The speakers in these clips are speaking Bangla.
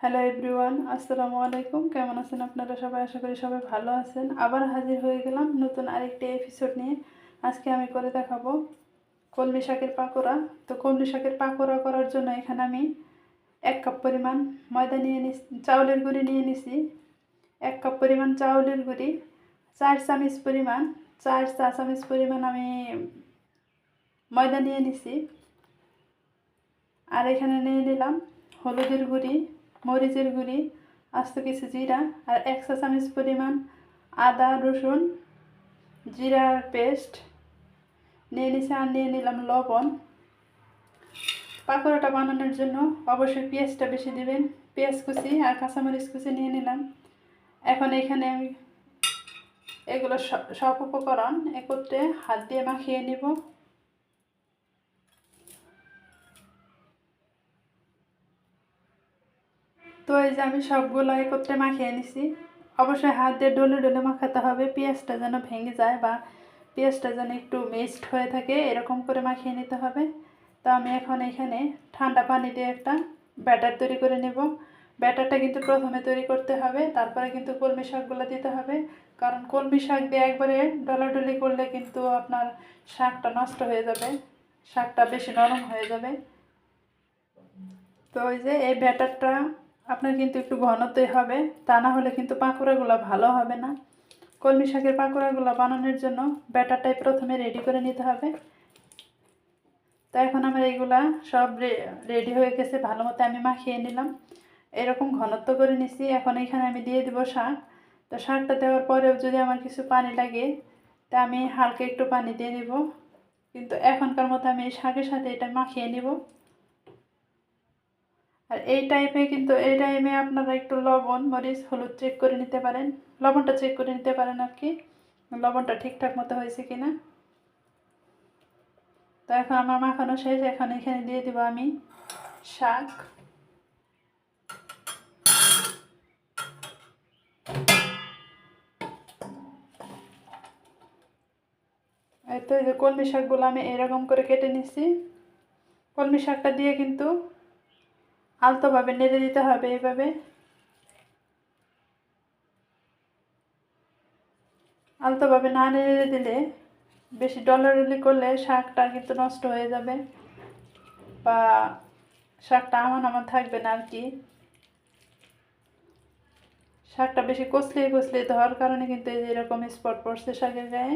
হ্যালো এভরিওয়ান আসসালামু আলাইকুম। কেমন আছেন আপনারা সবাই? আশা করি সবাই ভালো আছেন। আবার হাজির হয়ে গেলাম নতুন আরেকটি এপিসোড নিয়ে। আজকে আমি করে দেখাবো কলমি শাকের পাকোড়া। তো কলমি শাকের পাকোড়া করার জন্য এখানে আমি এক কাপ পরিমাণ ময়দা নিয়ে নিস, চাউলের গুঁড়ি নিয়ে নিছি। এক কাপ পরিমাণ চাউলের গুঁড়ি, চার চামচ পরিমাণ, চার চা চামচ পরিমাণ আমি ময়দা নিয়ে নিছি। আর এখানে নিয়ে নিলাম হলুদের গুঁড়ি মরিচের গুঁড়ি, আস্ত কিছু জিরা আর এক চা চামচ পরিমাণ আদা, রসুন, জিরার পেস্ট। নিয়ে নিছি আর নিয়ে নিলাম লবণ। পাকোড়াটা বানানোর জন্য অবশ্যই পেঁয়াজটা বেশি দিবেন। পেঁয়াজ কুচি আর কাঁচামরিচ কুচি নিয়ে নিলাম। এখন এখানে আমি এগুলো সব- সব উপকরণ একত্রে হাত দিয়ে মাখিয়ে নিব। তো এই যে আমি সবগুলো একত্রে মাখিয়ে নিছি। অবশ্যই হাত দিয়ে ডলে ডলে মাখাতে হবে, পেঁয়াজটা যেন ভেঙে যায় বা পেঁয়াজটা যেন একটু মিক্সড হয়ে থাকে, এরকম করে মাখিয়ে নিতে হবে। তো আমি এখন এখানে ঠান্ডা পানি দিয়ে একটা ব্যাটার তৈরি করে নেব। ব্যাটারটা কিন্তু প্রথমে তৈরি করতে হবে, তারপরে কিন্তু কলমি শাকগুলো দিতে হবে। কারণ কলমি শাক দিয়ে একবারে ডলাডলি করলে কিন্তু আপনার শাকটা নষ্ট হয়ে যাবে, শাকটা বেশি নরম হয়ে যাবে। তো ওই যে এই ব্যাটারটা আপনার কিন্তু একটু ঘনত্বই হবে, তা না হলে কিন্তু পাকোড়াগুলো ভালো হবে না। কলমি শাকের পাকোড়াগুলো বানানোর জন্য ব্যাটারটাই প্রথমে রেডি করে নিতে হবে। তো এখন আমার এইগুলা সব রেডি হয়ে গেছে, ভালো মতো আমি মাখিয়ে নিলাম। এরকম ঘনত্ব করে নিছি, এখন এখানে আমি দিয়ে দিব শাক। তো শাকটা দেওয়ার পরেও যদি আমার কিছু পানি লাগে, তা আমি হালকা একটু পানি দিয়ে নিব কিন্তু এখনকার মতো আমি শাকের সাথে এটা মাখিয়ে নিব। আর এই টাইপে কিন্তু, এই টাইমে আপনারা একটু লবণ, মরিচ, হলুদ চেক করে নিতে পারেন। লবণটা চেক করে নিতে পারেন আর কি। লবণটা ঠিকঠাক মতো হয়েছে কিনা। তো এখন আমার মাখানো শেষ, এখন এখানে দিয়ে দিব আমি শাক। তো এই যে কলমি শাকগুলো আমি এরকম করে কেটে নিচ্ছি। কলমি শাকটা দিয়ে কিন্তু আলতোভাবে নেড়ে দিতে হবে এইভাবে আলতোভাবে না নেড়ে দিলে বেশি ডলাডলি করলে শাকটা কিন্তু নষ্ট হয়ে যাবে বা শাকটা আমান আমান থাকবে না আর কি শাকটা বেশি কষলিয়ে কষলিয়ে দেওয়ার কারণে কিন্তু এই যে এরকম স্পট পড়ছে শাকের গায়ে।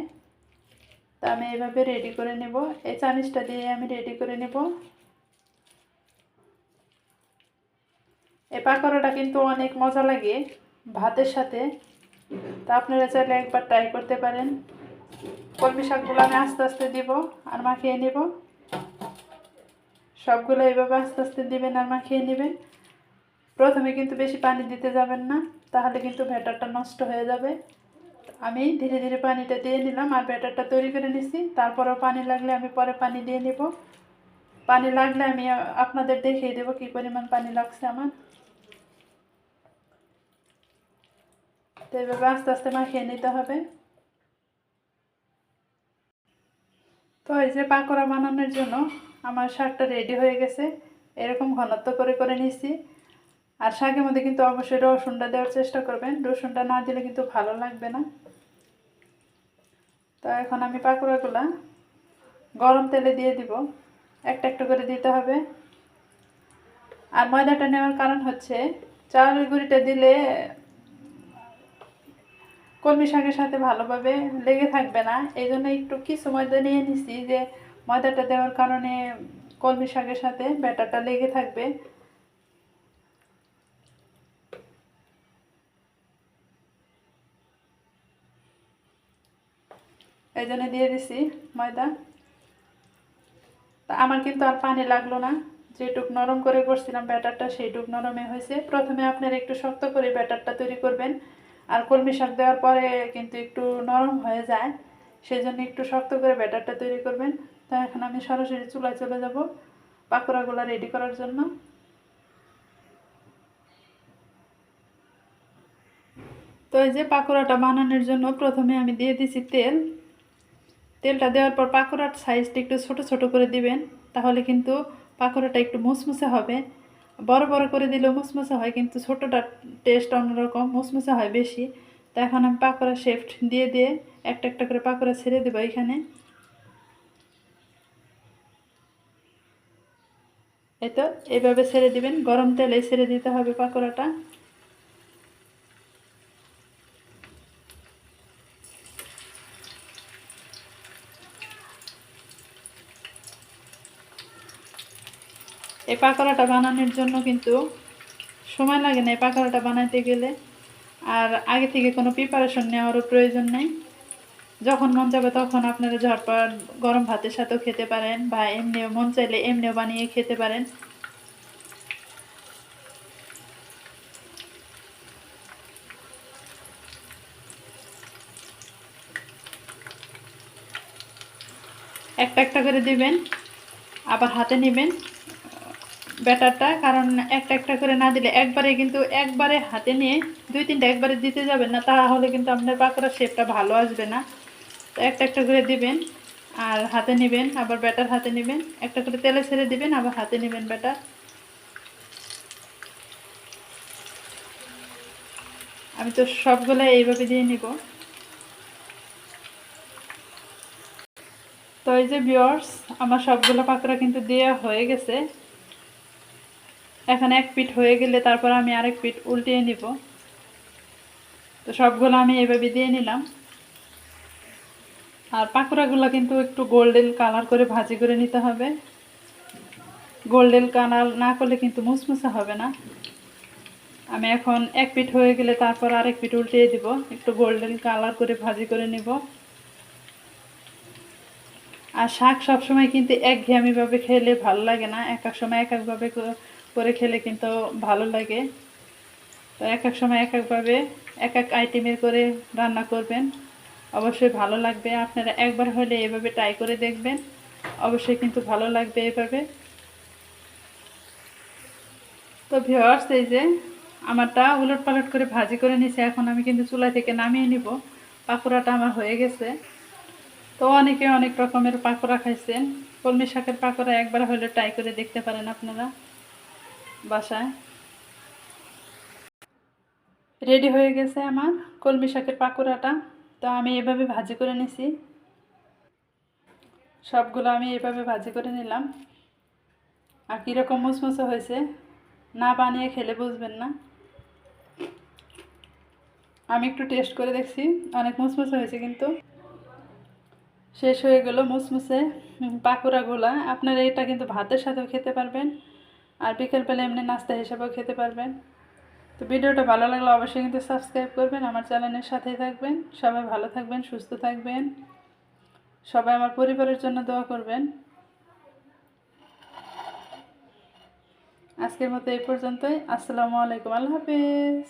তা আমি এইভাবে রেডি করে নেব। এই চামিচটা দিয়ে আমি রেডি করে নেব। এই পাকোড়াটা কিন্তু অনেক মজা লাগে ভাতের সাথে। তা আপনারা চাইলে একবার ট্রাই করতে পারেন। কলমি শাকগুলো আমি আস্তে আস্তে দিব আর মাখিয়ে নেব। সবগুলো এইভাবে আস্তে আস্তে দিবেন আর মাখিয়ে নেবেন। প্রথমে কিন্তু বেশি পানি দিতে যাবেন না, তাহলে কিন্তু ব্যাটারটা নষ্ট হয়ে যাবে। আমি ধীরে ধীরে পানিটা দিয়ে নিলাম আর ব্যাটারটা তৈরি করে নিছি। তারপরেও পানি লাগলে আমি পরে পানি দিয়ে নেব। পানি লাগলে আমি আপনাদের দেখিয়ে দেবো কী পরিমাণ পানি লাগছে আমার। তো এভাবে আস্তে আস্তে মাখিয়ে নিতে হবে তো এই যে পাকোড়া বানানোর জন্য আমার শাকটা রেডি হয়ে গেছে। এরকম ঘনত্ব করে করে নিছি আর শাকের মধ্যে কিন্তু অবশ্যই রসুনটা দেওয়ার চেষ্টা করবেন। রসুনটা না দিলে কিন্তু ভালো লাগবে না। তো এখন আমি পাকোড়াগুলা গরম তেলে দিয়ে দিব। একটা একটা করে দিতে হবে। আর ময়দাটা নেওয়ার কারণ হচ্ছে চাউলের গুঁড়িটা দিলে কলমি শাকের সাথে ভালোভাবে লেগে থাকবে না। এই জন্য একটু কিছু ময়দা নিয়ে নিছি যে ময়দাটা দেওয়ার কারণে কলমি শাকের সাথে ব্যাটারটা লেগে থাকবে। এই জন্য দিয়ে দিছি ময়দা। তা আমার কিন্তু আর পানি লাগল না। যেটুক নরম করে করছিলাম ব্যাটারটা সেইটুক নরমে হয়েছে। প্রথমে আপনারা একটু শক্ত করে ব্যাটারটা তৈরি করবেন। আর কলমি শাক দেওয়ার পরে কিন্তু একটু নরম হয়ে যায় সেই জন্য একটু শক্ত করে ব্যাটারটা তৈরি করবেন। তো এখন আমি সরাসরি চুলায় চলে যাব পাকোড়াগুলো রেডি করার জন্য। তো এই যে পাকোড়াটা বানানোর জন্য প্রথমে আমি দিয়ে দিছি তেল। তেলটা দেওয়ার পর পাকোড়ার সাইজটা একটু ছোট ছোট করে দিবেন, তাহলে কিন্তু পাকোড়াটা একটু মুসমুসে হবে। বড় বড় করে দিলেও মুসমুসে হয়, কিন্তু ছোটোটা টেস্ট অন্যরকম, মুসমুসে হয় বেশি। তো এখন আমি পাকোড়া শেফট দিয়ে দিয়ে একটা একটা করে পাকোড়া ছেড়ে দেবো এখানে। এই তো, এভাবে ছেড়ে দিবেন, গরম তেলে ছেড়ে দিতে হবে পাকোড়াটা। এই পাকোড়াটা বানানোর জন্য কিন্তু সময় লাগে না এই পাকোড়াটা বানাতে গেলে। আর আগে থেকে কোনো প্রিপারেশন নেওয়ারও প্রয়োজন নেই। যখন মন যাবে তখন আপনারা ঝটপট গরম ভাতের সাথেও খেতে পারেন বা এমনিও মন চাইলে এমনিও বানিয়ে খেতে পারেন। একটা একটা করে দিবেন, আবার হাতে নেবেন। ব্যাটারটা, কারণ একটা একটা করে না দিলে একবারে কিন্তু একবারে হাতে নিয়ে দুই তিনটা একবারে দিতে যাবেন না, তাহলে কিন্তু আপনার পাকোড়ার শেপটা ভালো আসবে না। তো একটা একটা করে দিবেন, আর হাতে নেবেন, আবার ব্যাটার হাতে নেবেন, একটা করে তেলে ছেড়ে দিবেন, আবার হাতে নেবেন ব্যাটার। আমি তো সবগুলো এইভাবে দিয়ে নিব। তো এই যে বিয়ার্স আমার সবগুলো পাকড়া কিন্তু দেওয়া হয়ে গেছে। এখন এক পিঠ হয়ে গেলে তারপর আমি আরেক পিঠ উল্টিয়ে নিব। তো সবগুলো আমি এভাবে দিয়ে নিলাম। আর পাকোড়াগুলো কিন্তু একটু গোল্ডেন কালার করে ভাজি করে নিতে হবে। গোল্ডেন কালার না করলে কিন্তু মুসমুসে হবে না। আমি এখন এক পিঠ হয়ে গেলে তারপর আরেক পিঠ উল্টিয়ে দিব। একটু গোল্ডেন কালার করে ভাজি করে নিব। আর শাক সবসময় কিন্তু একঘেয়েমিভাবে খেলে ভালো লাগে না। এক এক সময় এক একভাবে করে খেলে কিন্তু ভালো লাগে। তো এক এক সময় এক একভাবে এক এক আইটেমের করে রান্না করবেন। অবশ্যই ভালো লাগবে। আপনারা একবার হলে এভাবে ট্রাই করে দেখবেন। অবশ্যই কিন্তু ভালো লাগবে এভাবে। তো ভিওয়ার্স এই যে আমারটা উলট পালট করে ভাজি করে নিছে, এখন আমি কিন্তু চুলা থেকে নামিয়ে নিব। পাকোড়াটা আমার হয়ে গেছে। তো অনেকে অনেক রকমের পাকোড়া খাইছেন। কলমি শাকের পাকোড়া একবার হলে ট্রাই করে দেখতে পারেন আপনারা। বাসায়। রেডি হয়ে গেছে আমার কলমি শাকের পাকোড়াটা। তো আমি এভাবে ভাজি করে নিছি। সবগুলো আমি এভাবে ভাজি করে নিলাম। আর কীরকম মুসমুসে হয়েছে না বানিয়ে খেলে বুঝবেন না। আমি একটু টেস্ট করে দেখছি, অনেক মুসমুসে হয়েছে কিন্তু। শেষ হয়ে গেল মুসমুসে পাকোড়াগুলা। আপনারা এটা কিন্তু ভাতের সাথেও খেতে পারবেন। আর বিকেলবেলা এমনি নাস্তা হিসাবেও খেতে পারবেন। তো ভিডিওটা ভালো লাগলে অবশ্যই কিন্তু সাবস্ক্রাইব করবেন, আমার চ্যানেলের সাথেই থাকবেন। সবাই ভালো থাকবেন, সুস্থ থাকবেন। সবাই আমার পরিবারের জন্য দোয়া করবেন। আজকের মতো এই পর্যন্তই। আসসালামু আলাইকুম, আল্লাহ হাফিজ।